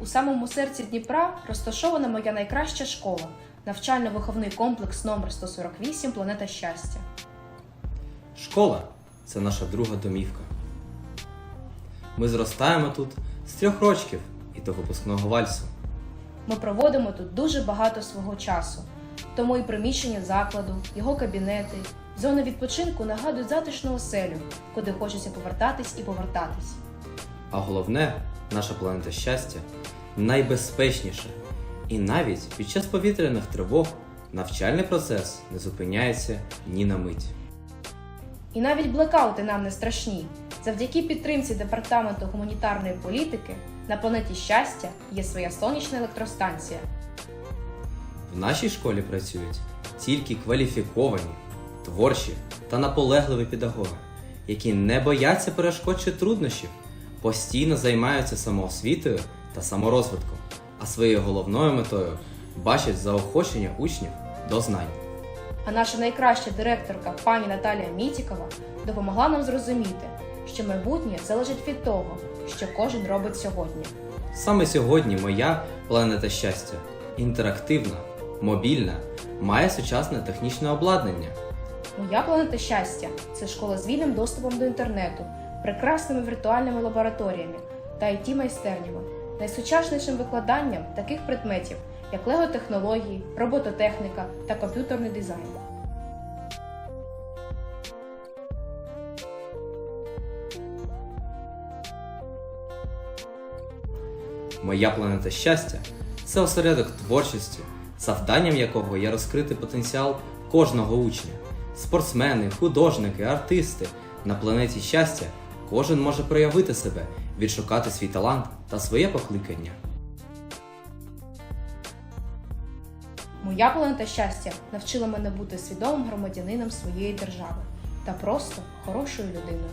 У самому серці Дніпра розташована моя найкраща школа навчально-виховний комплекс номер 148 Планета щастя. Школа це наша друга домівка. Ми зростаємо тут з трьох рочків і до випускного вальсу. Ми проводимо тут дуже багато свого часу, тому і приміщення закладу, його кабінети, зони відпочинку нагадують затишну оселю, куди хочеться повертатись і повертатись. А головне, наша планета щастя найбезпечніша. І навіть під час повітряних тривог навчальний процес не зупиняється ні на мить. І навіть блекаути нам не страшні. Завдяки підтримці департаменту гуманітарної політики на планеті щастя є своя сонячна електростанція. В нашій школі працюють тільки кваліфіковані, творчі та наполегливі педагоги, які не бояться перешкод чи труднощів, постійно займаються самоосвітою та саморозвитком, а своєю головною метою бачать заохочення учнів до знань. А наша найкраща директорка пані Наталія Мітікова допомогла нам зрозуміти, що майбутнє залежить від того, що кожен робить сьогодні. Саме сьогодні моя планета щастя інтерактивна, мобільна, має сучасне технічне обладнання. Моя планета щастя це школа з вільним доступом до інтернету, прекрасними віртуальними лабораторіями та it майстернями, найсучаснішим викладанням таких предметів, як лего-технології, робототехніка та комп'ютерний дизайн. Моя планета щастя це осередок творчості, завданням якого є розкрити потенціал кожного учня. Спортсмени, художники, артисти. На планеті щастя кожен може проявити себе, відшукати свій талант та своє покликання. Моя планета щастя навчила мене бути свідомим громадянином своєї держави та просто хорошою людиною.